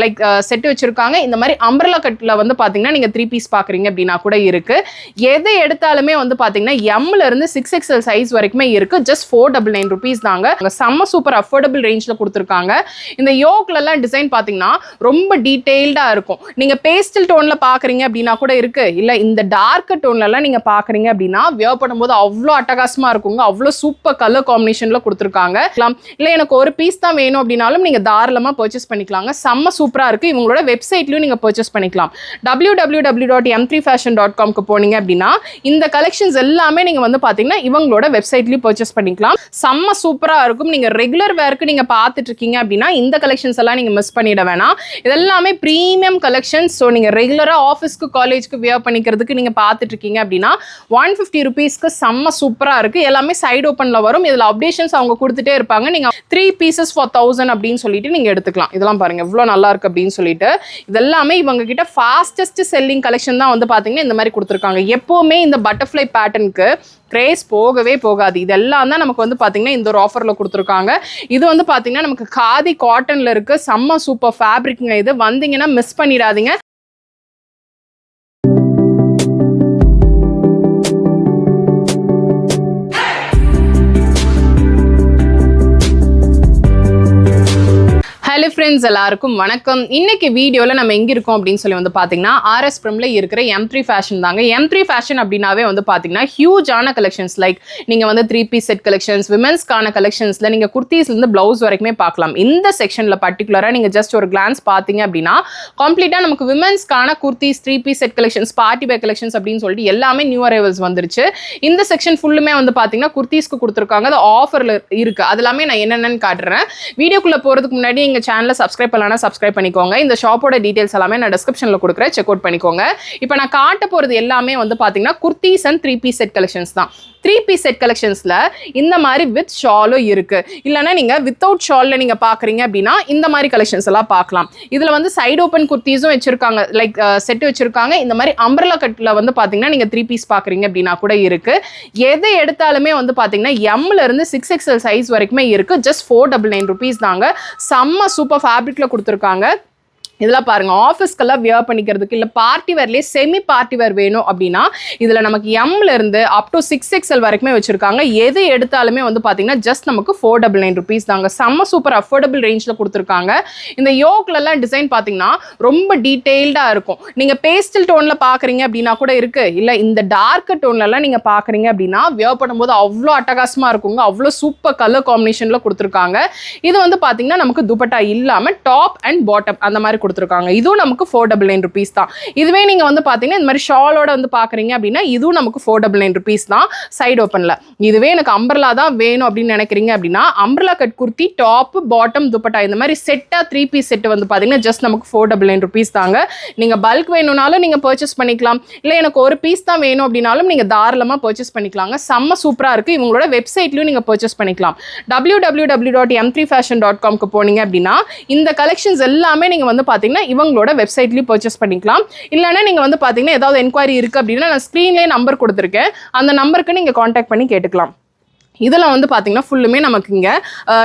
Like set uh, வச்சுருக்காங்க. இந்த மாதிரி அம்பரலா கட்டில் வந்து பார்த்தீங்கன்னா நீங்கள் த்ரீ பீஸ் பார்க்குறீங்க அப்படின்னா கூட இருக்குது எதை எடுத்தாலுமே வந்து பார்த்தீங்கன்னா எம்லேருந்து சிக்ஸ் எக்ஸ்எல் சைஸ் வரைக்குமே இருக்குது just four double nine rupees தாங்க. அங்க செம்ம சூப்பர் அஃபோர்டபுள் ரேஞ்சில் கொடுத்துருக்காங்க. இந்த யோக்லலாம் டிசைன் பார்த்தீங்கன்னா ரொம்ப டீட்டெயில்டாக இருக்கும். நீங்கள் பேஸ்டல் டோனில் பார்க்குறீங்க அப்படின்னா கூட இருக்குது இல்லை இந்த டார்க் டோன்லலாம் நீங்கள் பார்க்குறீங்க அப்படின்னா வியர் பண்ணும்போது அவ்வளோ அட்டகாசமாக இருக்குங்க அவ்வளோ சூப்பர் கலர் காம்பினேஷனில் கொடுத்துருக்காங்க. இல்லை எனக்கு ஒரு பீஸ் தான் வேணும் அப்படின்னாலும் நீங்கள் தாராளமாக பர்ச்சேஸ் பண்ணிக்கலாங்க. செம்ம சூப்பராக இருக்குது இவங்களோட வெப்சைட்லையும் நீங்கள் பர்ச்சேஸ் பண்ணிக்கலாம். W W W dot M three fashion dot காம்க்கு போனீங்க அப்படின்னா இந்த கலெக்ஷன்ஸ் எல்லாமே நீங்கள் வந்து பார்த்தீங்கன்னா இவங்களோட வெப்சைட்லையும் பர்ச்சேஸ் பண்ணிக்கலாம். செம்ம சூப்பராக இருக்கும். நீங்கள் ரெகுலர் வேர்க்கு நீங்கள் பார்த்துட்டு இருக்கீங்க அப்படின்னா இந்த கலெக்ஷன்ஸ் எல்லாம் நீங்கள் மிஸ் பண்ணிட வேணாம். இதெல்லாமே ப்ரீமியம் கலெக்ஷன்ஸ் ஸோ நீங்கள் ரெகுலராக ஆஃபீஸ்க்கு காலேஜ்க்கு வியர் பண்ணிக்கிறதுக்கு நீங்கள் பார்த்துட்டு இருக்கீங்க அப்படின்னா ஒன் ஃபிஃப்டி ருபீஸ்க்கு செம்ம சூப்பராக இருக்குது எல்லாமே சைடு ஓப்பனில் வரும். இதில் அப்டேஷன்ஸ் அவங்க கொடுத்துட்டே இருப்பாங்க. நீங்கள் த்ரீ பீசஸ் ஃபார் தௌசண்ட் அப்படின்னு சொல்லிட்டு நீங்கள் எடுத்துக்கலாம். இதெல்லாம் பாருங்க. எவ்வளோ நல்லா நல்லா இருக்கு அப்படின்னு சொல்லிட்டு இதெல்லாமே இவங்க கிட்ட ஃபாஸ்டஸ்ட் செல்லிங் கலெக்ஷன் தான் வந்து பார்த்தீங்கன்னா இந்த மாதிரி கொடுத்துருக்காங்க. எப்போவுமே இந்த பட்டர்ஃப்ளை பேட்டர்னுக்கு க்ரேஸ் போகவே போகாது. இதெல்லாம் தான் நமக்கு வந்து பார்த்தீங்கன்னா இந்த ஒரு ஆஃபரில் கொடுத்துருக்காங்க. இது வந்து பார்த்தீங்கன்னா நமக்கு காதி காட்டனில் இருக்குது செம்ம சூப்பர் ஃபேப்ரிக்ங்க இது. வந்தீங்கன்னா மிஸ் பண்ணிடாதீங்க. ஃப்ரெண்ட்ஸ் எல்லாருக்கும் வணக்கம். இன்னைக்கு வீடியோவில் நம்ம எங்கே இருக்கோம் அப்படின்னு சொல்லி வந்து பார்த்தீங்கன்னா ஆர்எஸ் ப்ரம்ல இருக்கிற எம் த்ரீ ஃபேஷன் தாங்க. எம் த்ரீ ஃபேஷன் அப்படின்னாவே வந்து பார்த்தீங்கன்னா ஹியூஜான கலெக்ஷன்ஸ் லைக் நீங்கள் வந்து த்ரீ பீஸ் செட் கலெக்ஷன்ஸ் விமென்ஸ்க்கான கலெக்ஷன்ஸில் நீங்கள் குர்த்தீஸ்லேருந்து ப்ளவுஸ் வரைக்குமே பார்க்கலாம் இந்த செக்ஷனில் பர்டிகுலராக நீங்கள் ஜஸ்ட் ஒரு கிளான்ஸ் பார்த்தீங்க அப்படின்னா கம்ப்ளீட்டாக நமக்கு விமென்ஸ்க்கான kurtis three piece set collections party bag collections அப்படின்னு சொல்லிட்டு எல்லாமே நியூ அரைவல்ஸ் வந்துருச்சு. இந்த செக்ஷன் ஃபுல்லுமே வந்து பார்த்தீங்கன்னா குர்த்தீஸ்க்கு கொடுத்துருக்காங்க. அது ஆஃபரில் இருக்குது அது எல்லாமே நான் என்னென்னு காட்டுறேன். வீடியோக்குள்ளே போகிறதுக்கு முன்னாடி எங்கள் சேனல் சப்ஸ்கிரைப் பண்ணலாம் சப்ஸ்கிரைப் பண்ணிக்கோங்க. இந்த ஷாப்போட டீட்டெயில்ஸ் எல்லாமே நான் டிஸ்கிரிப்ஷனில் கொடுக்குறேன். செக் அவுட் பண்ணிக்கோங்க. இப்போ நான் காட்ட போகிறது எல்லாமே வந்து பார்த்தீங்கன்னா kurtis and three piece set collections தான். த்ரீ பீஸ் செட் கலெக்ஷன்ஸில் இந்த மாதிரி வித் ஷாலும் இருக்குது இல்லைனா நீங்கள் வித்தவுட் ஷாலில் நீங்கள் பார்க்குறீங்க அப்படின்னா இந்த மாதிரி கலெக்ஷன்ஸ் எல்லாம் பார்க்கலாம் இதில் வந்து சைடு ஓப்பன் குர்த்தீஸும் வச்சுருக்காங்க. லைக் செட் வச்சுருக்காங்க. இந்த மாதிரி அம்பர்லா கட்டில் வந்து பார்த்தீங்கன்னா நீங்கள் த்ரீ பீஸ் பார்க்குறீங்க அப்படின்னா கூட இருக்குது எது எடுத்தாலுமே வந்து பார்த்தீங்கன்னா எம்ல இருந்து சிக்ஸ் எக்ஸ்எல் சைஸ் வரைக்குமே இருக்குது just four double nine rupees தாங்க. செம்ம சூப்பர் ஃபேப்ரிக்கில் கொடுத்துருக்காங்க. இதெல்லாம் பாருங்க ஆஃபீஸ்க்கெல்லாம் வியர் பண்ணிக்கிறதுக்கு இல்லை பார்ட்டி வேர்லேயே செமி பார்ட்டி வேர் வேணும் அப்படின்னா இதில் நமக்கு எம்ல இருந்து அப் டு சிக்ஸ் எக்ஸ்எல் வரைக்குமே வச்சிருக்காங்க. எது எடுத்தாலுமே வந்து பார்த்தீங்கன்னா ஜஸ்ட் நமக்கு ஃபோர் டபுள் நைன் ருபீஸ் தாங்க. செம்ம சூப்பர் அஃபோர்டபுள் ரேஞ்சில் கொடுத்துருக்காங்க. இந்த யோக்லலாம் டிசைன் பார்த்தீங்கன்னா ரொம்ப டீட்டெயில்டாக இருக்கும். நீங்கள் பேஸ்டல் டோனில் பார்க்குறீங்க அப்படின்னா கூட இருக்கு. இல்லை இந்த டார்க் டோன்லலாம் நீங்கள் பார்க்குறீங்க அப்படின்னா வியர் பண்ணும்போது அவ்வளோ அட்டகாசமாக இருக்குங்க. அவ்வளோ சூப்பர் கலர் காம்பினேஷனில் கொடுத்துருக்காங்க. இது வந்து பார்த்தீங்கன்னா நமக்கு துப்பட்டா இல்லாமல் டாப் அண்ட் பாட்டம் அந்த மாதிரி கொடுத்துருக்காங்க. இதுவும் நமக்கு ஃபோர் டபுள் நைன் ருபீஸ் தான். இதுவே நீங்கள் வந்து பார்த்தீங்கன்னா இந்த மாதிரி ஷாலோட வந்து பார்க்குறீங்க அப்படின்னா இதுவும் நமக்கு ஃபோர் டபுள் நைன் ருபீஸ் தான். சைடு ஓப்பனில் இதுவே எனக்கு அம்பர்லா தான் வேணும் அப்படின்னு நினைக்கிறீங்க அப்படின்னா umbrella cut kurti top bottom dupatta இந்த மாதிரி செட்டாக த்ரீ பீஸ் செட் வந்து பார்த்தீங்கன்னா ஜஸ்ட் நமக்கு ஃபோர் டபுள் நைன் ருபீஸ் தாங்க. நீங்கள் பல்க் வேணும்னாலும் நீங்கள் பர்ச்சேஸ் பண்ணிக்கலாம். இல்லை எனக்கு ஒரு பீஸ் தான் வேணும் அப்படின்னாலும் நீங்கள் தாராளமாக பர்ச்சேஸ் பண்ணிக்கலாங்க. செம்ம சூப்பராக இருக்குது இவங்களோட வெப்சைட்லையும் நீங்கள் பர்ச்சேஸ் பண்ணிக்கலாம். W W W dot M three fashion dot காம்க்கு போனீங்க அப்படின்னா இந்த கலெக்ஷன்ஸ் எல்லாமே நீங்கள் வந்து பார்த்தீங்கன்னா இவங்களோட வெப்சைட்லேயும் பர்ச்சேஸ் பண்ணிக்கலாம். இல்லைன்னா நீங்கள் வந்து பார்த்தீங்கன்னா ஏதாவது என்கொயரி இருக்குது அப்படின்னா நான் ஸ்க்ரீன்லேயே நம்பர் கொடுத்துருக்கேன். அந்த நம்பருக்கு நீங்கள் காண்டாக்ட் பண்ணி கேட்டுக்கலாம். இதில் வந்து பார்த்தீங்கன்னா ஃபுல்லுமே நமக்கு இங்கே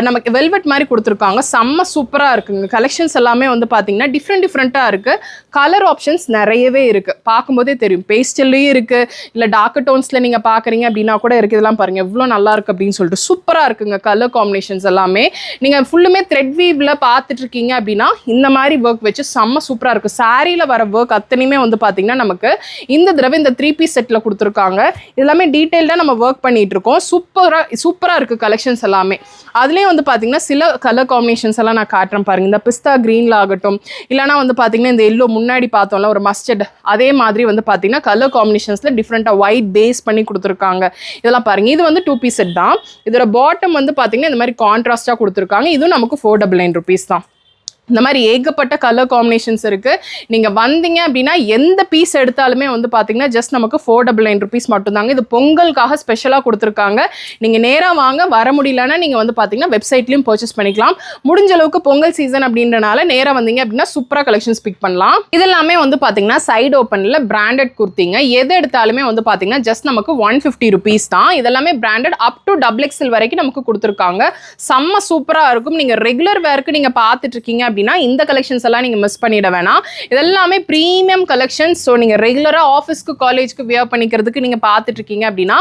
நமக்கு வெல்வெட் மாதிரி கொடுத்துருக்காங்க செம்ம சூப்பராக இருக்குங்க. கலெக்ஷன்ஸ் எல்லாமே வந்து பார்த்தீங்கன்னா டிஃப்ரெண்ட் டிஃப்ரெண்ட்டாக இருக்குது கலர் ஆப்ஷன்ஸ் நிறையவே இருக்குது பார்க்கும்போதே தெரியும். பேஸ்டல்லையும் இருக்குது இல்லை டார்க் டோன்ஸில் நீங்கள் பார்க்குறீங்க அப்படின்னா கூட இருக்குது இதெல்லாம் பாருங்கள் எவ்வளோ நல்லா இருக்குது அப்படின்னு சொல்லிட்டு சூப்பராக இருக்குங்க கலர் காம்பினேஷன்ஸ் எல்லாமே. நீங்கள் ஃபுல்லுமே த்ரெட் வீவில் பார்த்துட்டு இருக்கீங்க அப்படின்னா இந்த மாதிரி ஒர்க் வச்சு செம்ம சூப்பராக இருக்குது சாரியில் வர ஒர்க் அத்தனையுமே வந்து பார்த்தீங்கன்னா நமக்கு இந்த தடவை இந்த த்ரீ பீஸ் செட்டில் கொடுத்துருக்காங்க. இதெல்லாமே டீட்டெயில்டாக நம்ம ஒர்க் பண்ணிகிட்ருக்கோம் இருக்கோம் சூப்பராக சூப்பராக இருக்குது கலெக்ஷன்ஸ் எல்லாமே. அதுலேயும் வந்து பார்த்தீங்கன்னா சில கலர் காம்பினேஷன்ஸ் எல்லாம் நான் காட்டுறேன் பாருங்கள் இந்த பிஸ்தா க்ரீனில் ஆகட்டும் இல்லைனா வந்து பார்த்திங்கன்னா இந்த எல்லோ முன்னாடி பார்த்தோம்ல ஒரு மஸ்டர்ட் அதே மாதிரி வந்து பார்த்தீங்கன்னா கலர் காம்பினேஷன்ஸில் டிஃப்ரெண்ட்டாக ஒயிட் பேஸ் பண்ணி கொடுத்துருக்காங்க. இதெல்லாம் பாருங்கள் இது வந்து டூ பீஸ் செட் தான். இதோட பாட்டம் வந்து பார்த்தீங்கன்னா இந்த மாதிரி கான்ட்ராஸ்ட்டாக கொடுத்துருக்காங்க. இதுவும் நமக்கு ஃபோர் டபுள் நைன் ருபீஸ் தான். இந்த மாதிரி ஏகப்பட்ட கலர் காம்பினேஷன்ஸ் இருக்குது நீங்கள் வந்தீங்க அப்படின்னா எந்த பீஸ் எடுத்தாலுமே வந்து பார்த்தீங்கன்னா ஜஸ்ட் நமக்கு ஃபோர் டபுள் நைன் ருபீஸ் மட்டும்தாங்க. இது பொங்கலுக்காக ஸ்பெஷலாக கொடுத்துருக்காங்க. நீங்கள் நேராக வாங்க வர முடியலன்னா நீங்கள் வந்து பார்த்தீங்கன்னா வெப்சைட்லேயும் பர்ச்சேஸ் பண்ணிக்கலாம். முடிஞ்ச அளவுக்கு பொங்கல் சீசன் அப்படின்றனால நேராக வந்தீங்க அப்படின்னா சூப்பராக கலெக்ஷன்ஸ் பிக் பண்ணலாம். இதெல்லாமே வந்து பார்த்தீங்கன்னா சைடு ஓப்பனில் பிராண்டட் குர்த்திங்க. எது எடுத்தாலுமே வந்து பார்த்தீங்கன்னா ஜஸ்ட் நமக்கு ஒன் ஃபிஃப்டி ருபீஸ் தான். இதெல்லாமே branded up to double XL வரைக்கும் நமக்கு கொடுத்துருக்காங்க. செம்ம சூப்பராக இருக்கும். நீங்கள் ரெகுலர் வேர்க்கு நீங்கள் பார்த்துட்டு இருக்கீங்க அப்படின்னா இந்த கலெக்ஷன்ஸ் எல்லாம் நீங்கள் மிஸ் பண்ணிட வேணாம். இதெல்லாமே ப்ரீமியம் கலெக்ஷன்ஸ் ஸோ நீங்கள் ரெகுலராக ஆஃபீஸ்க்கு காலேஜ்க்கு வியர் பண்ணிக்கிறதுக்கு நீங்கள் பார்த்துட்டு இருக்கீங்க அப்படின்னா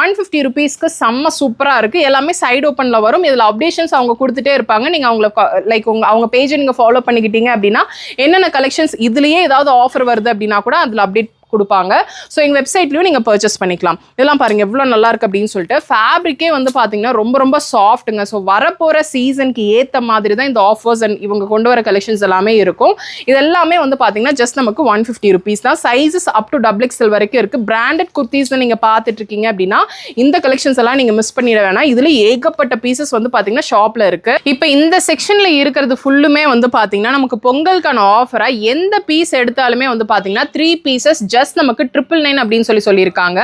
ஒன் ஃபிஃப்டி ருபீஸ்க்கு செம்ம சூப்பராக இருக்குது எல்லாமே சைடு ஓப்பனில் வரும். இதில் அப்டேஷன்ஸ் அவங்க கொடுத்துட்டே இருப்பாங்க. நீங்கள் அவங்கள லைக் உங்கள் அவங்க பேஜை நீங்கள் ஃபாலோ பண்ணிக்கிட்டீங்க அப்படின்னா என்னென்ன கலெக்ஷன்ஸ் இதுலேயே ஏதாவது ஆஃபர் வருது அப்படின்னா கூட அதில் அப்டேட் கொடுப்பாங்க. ஸோ எங்கள் வெப்சைட்லையும் நீங்கள் பர்ச்சேஸ் பண்ணிக்கலாம். இதெல்லாம் பாருங்க எவ்வளோ நல்லா இருக்கு அப்படின்னு சொல்லிட்டு ஃபேப்ரிக்கே வந்து பார்த்தீங்கன்னா ரொம்ப ரொம்ப சாஃப்ட்டுங்க ஸோ வரப்போகிற சீசனுக்கு ஏற்ற மாதிரி தான் இந்த ஆஃபர்ஸ் அண்ட் இவங்க கொண்டு வர கலெக்ஷன்ஸ் எல்லாமே இருக்கும். இது எல்லாமே வந்து பார்த்தீங்கன்னா ஜஸ்ட் நமக்கு ஒன் ஃபிஃப்டி ருபீஸ் தான். Sizes up to double XL வரைக்கும் இருக்குது பிராண்டட் குர்த்திஸ் நீங்கள் பார்த்துட்டு இருக்கீங்க அப்படின்னா இந்த கலெக்ஷன்ஸ் எல்லாம் நீங்கள் மிஸ் பண்ணிட வேணாம். இதில் ஏகப்பட்ட பீசஸ் வந்து பார்த்தீங்கன்னா ஷாப்பில் இருக்குது இப்போ இந்த செக்ஷனில் இருக்கிறது ஃபுல்லுமே வந்து பார்த்தீங்கன்னா நமக்கு பொங்கலுக்கான ஆஃபராக எந்த பீஸ் எடுத்தாலுமே வந்து பார்த்தீங்கன்னா த்ரீ பீசஸ் ஜஸ்ட் நமக்கு ட்ரிபிள் நைன் அப்படின்னு சொல்லி சொல்லியிருக்காங்க.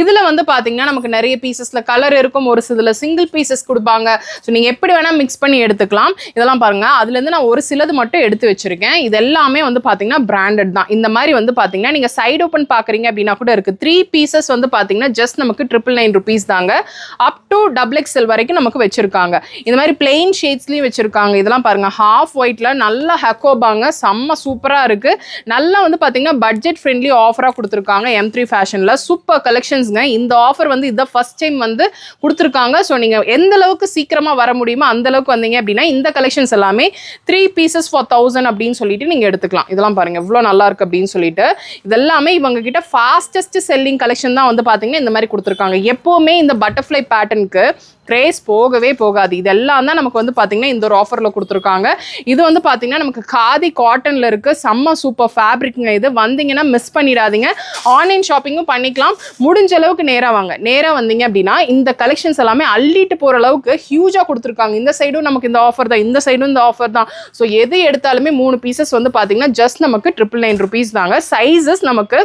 இதில் வந்து பார்த்தீங்கன்னா நமக்கு நிறைய பீசஸில் கலர் இருக்கும். ஒரு சில சிங்கிள் பீசஸ் கொடுப்பாங்க. ஸோ நீங்கள் எப்படி வேணால் மிக்ஸ் பண்ணி எடுத்துக்கலாம். இதெல்லாம் பாருங்க. அதுலேருந்து நான் ஒரு சிலது மட்டும் எடுத்து வச்சுருக்கேன். இது எல்லாமே வந்து பார்த்தீங்கன்னா பிராண்டட் தான். இந்த மாதிரி வந்து பார்த்தீங்கன்னா நீங்கள் சைடு ஓப்பன் பார்க்குறீங்க அப்படின்னா கூட இருக்குது த்ரீ பீசஸ் வந்து பார்த்தீங்கன்னா ஜஸ்ட் நமக்கு ட்ரிபிள் நைன் ருபீஸ் தாங்க. அப் டு டபுள் எக்ஸ்எல் வரைக்கும் நமக்கு வச்சுருக்காங்க. இந்த மாதிரி பிளெயின் ஷேட்ஸ்லையும் வச்சுருக்காங்க. இதெல்லாம் பாருங்கள் ஹாஃப் ஒயிட்டில் நல்லா ஹக்கோபாங்க. செம்ம சூப்பராக இருக்குது நல்லா வந்து பார்த்தீங்கன்னா பட்ஜெட் ஃப்ரெண்ட்லி ஆஃப் ஆஃபராக கொடுத்துருக்காங்க எம் த்ரீ ஃபேஷனில் சூப்பர் கலெக்ஷன்ஸ்ங்க இந்த ஆஃபர் வந்து இதை ஃபர்ஸ்ட் டைம் வந்து கொடுத்துருக்காங்க. ஸோ நீங்கள் எந்த அளவுக்கு சீக்கிரமாக வர முடியுமோ அந்த அளவுக்கு வந்தீங்க அப்படின்னா இந்த கலெக்ஷன்ஸ் எல்லாமே த்ரீ பீசஸ் ஃபார் தௌசண்ட் அப்படின்னு சொல்லிட்டு நீங்கள் எடுத்துக்கலாம். இதெல்லாம் பாருங்கள் இவ்வளோ நல்லா இருக்கு அப்படின்னு சொல்லிட்டு. இதெல்லாமே இவங்க கிட்ட ஃபாஸ்டஸ்ட் செல்லிங் கலெக்ஷன் தான் வந்து பார்த்தீங்கன்னா இந்த மாதிரி கொடுத்துருக்காங்க. எப்போவுமே இந்த பட்டர்ஃப்ளை பேட்டர்னுக்கு கிரேஸ் போகவே போகாது. இதெல்லாம் தான் நமக்கு வந்து பார்த்தீங்கன்னா இந்த ஒரு ஆஃபரில் கொடுத்துருக்காங்க. இது வந்து பார்த்தீங்கன்னா நமக்கு காதி காட்டனில் இருக்க செம்ம சூப்பர் ஃபேப்ரிக்ங்க இது. வந்தீங்கன்னா மிஸ் பண்ணிடாதீங்க. ஆன்லைன் ஷாப்பிங்கும் பண்ணிக்கலாம். முடிஞ்ச அளவுக்கு நேராக வாங்க. நேராக வந்தீங்க அப்படின்னா இந்த கலெக்ஷன்ஸ் எல்லாமே அள்ளிட்டு போகிற அளவுக்கு ஹியூஜாக கொடுத்துருக்காங்க. இந்த சைடும் நமக்கு இந்த ஆஃபர் தான். இந்த சைடும் இந்த ஆஃபர் தான். ஸோ எது எடுத்தாலுமே மூணு பீசஸ் வந்து பார்த்தீங்கன்னா ஜஸ்ட் நமக்கு ட்ரிபிள் நைன் ருபீஸ் தாங்க. சைஸஸ் நமக்கு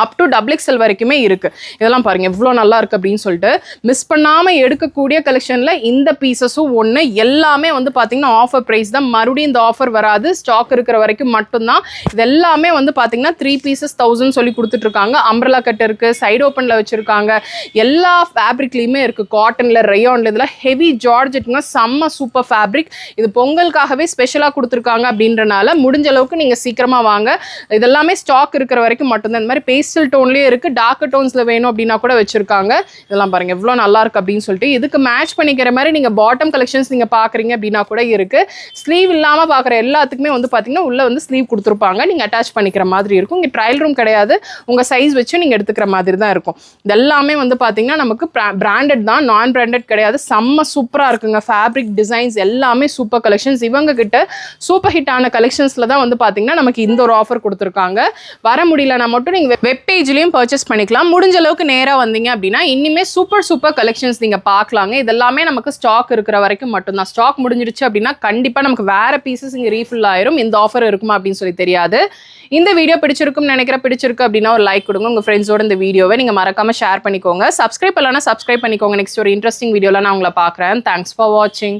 அப் டு டபுள் எக்ஸ்எல் வரைக்குமே இருக்குது இதெல்லாம் பாருங்கள் எவ்வளோ நல்லா இருக்குது அப்படின்னு சொல்லிட்டு மிஸ் பண்ணாமல் எடுக்கக்கூடிய கலெக்ஷனில் இந்த பீசஸும் ஒன்று எல்லாமே வந்து பார்த்தீங்கன்னா ஆஃபர் ப்ரைஸ் தான். மறுபடியும் இந்த ஆஃபர் வராது. ஸ்டாக் இருக்கிற வரைக்கும் மட்டும்தான். இது எல்லாமே வந்து பார்த்தீங்கன்னா த்ரீ பீசஸ் தௌசண்ட் சொல்லி கொடுத்துட்ருக்காங்க. அம்ரலா கட் இருக்குது சைடு ஓப்பனில் வச்சுருக்காங்க. எல்லா ஃபேப்ரிக்லையுமே இருக்குது காட்டனில் ரயோனில் இதெல்லாம் ஹெவி ஜார்ஜெட்டுங்க செம்ம சூப்பர் ஃபேப்ரிக் இது பொங்கலுக்காகவே ஸ்பெஷலாக கொடுத்துருக்காங்க அப்படின்றனால முடிஞ்ச அளவுக்கு நீங்கள் சீக்கிரமாக வாங்க. இதெல்லாமே ஸ்டாக் இருக்கிற வரைக்கும் மட்டும்தான். இந்த மாதிரி பேஸ்டல் டோன்லேயே இருக்குது டார்க் டோன்ஸில் வேணும் அப்படின்னா கூட வச்சுருக்காங்க. இதெல்லாம் பாருங்கள் எவ்வளோ நல்லாயிருக்கு அப்படின்னு சொல்லிட்டு இதுக்கு மேட்ச் பண்ணிக்கிற மாதிரி நீங்கள் பாட்டம் கலெக்ஷன்ஸ் நீங்கள் பார்க்குறீங்க அப்படின்னா கூட இருக்குது ஸ்லீவ் இல்லாமல் பார்க்குற எல்லாத்துக்குமே வந்து பார்த்தீங்கன்னா உள்ளே வந்து ஸ்லீவ் கொடுத்துருப்பாங்க. நீங்கள் அட்டாச் பண்ணிக்கிற மாதிரி இருக்கும். இங்கே ட்ரையல் ரூம் கிடையாது. உங்கள் சைஸ் வச்சு நீங்கள் எடுத்துக்கிற மாதிரி தான் இருக்கும். இதெல்லாமே வந்து பார்த்தீங்கன்னா நமக்கு பிராண்டட் தான். நான் பிராண்டட் கிடையாது. செம்ம சூப்பராக இருக்குங்க. ஃபேப்ரிக் டிசைன்ஸ் எல்லாமே சூப்பர் கலெக்ஷன்ஸ் இவங்க கிட்ட சூப்பர் ஹிட்டான கலெக்ஷன்ஸில் தான் வந்து பார்த்தீங்கன்னா நமக்கு இந்த ஒரு ஆஃபர் கொடுத்துருக்காங்க. வர முடியலனா மட்டும் நீங்கள் வெப்பேஜ்லேயும் பர்ச்சேஸ் பண்ணிக்கலாம். முடிஞ்ச அளவுக்கு நேராக வந்தீங்க அப்படின்னா இனிமேல் சூப்பர் சூப்பர் கலெக்ஷன்ஸ் நீங்கள் பார்க்கலாங்க. இதெல்லாமே நமக்கு ஸ்டாக் இருக்கிற வரைக்கும் மட்டும்தான். ஸ்டாக் முடிஞ்சிருச்சு அப்படின்னா கண்டிப்பாக நமக்கு வேறு பீசஸ் இங்கே ரீஃபில் ஆயிரும். இந்த ஆஃபர் இருக்குமா அப்படின்னு சொல்லி தெரியாது. இந்த வீடியோ பிடிச்சிருக்கும்னு நினைக்கிற பிடிச்சிருக்கு அப்படின்னா ஒரு லைக் கொடுங்க. உங்கள் ஃப்ரெண்ட்ஸோட இந்த வீடியோவை நீங்கள் மறக்காமல் ஷேர் பண்ணிக்கோங்க. சப்ஸ்கிரைப் இல்லைனா சப்ஸ்கிரைப் பண்ணிக்கோங்க. நெக்ஸ்ட் ஒரு இன்ட்ரெஸ்டிங் வீடியோவில் நான் உங்களை பார்க்குறேன். தேங்க்ஸ் ஃபார் வாட்சிங்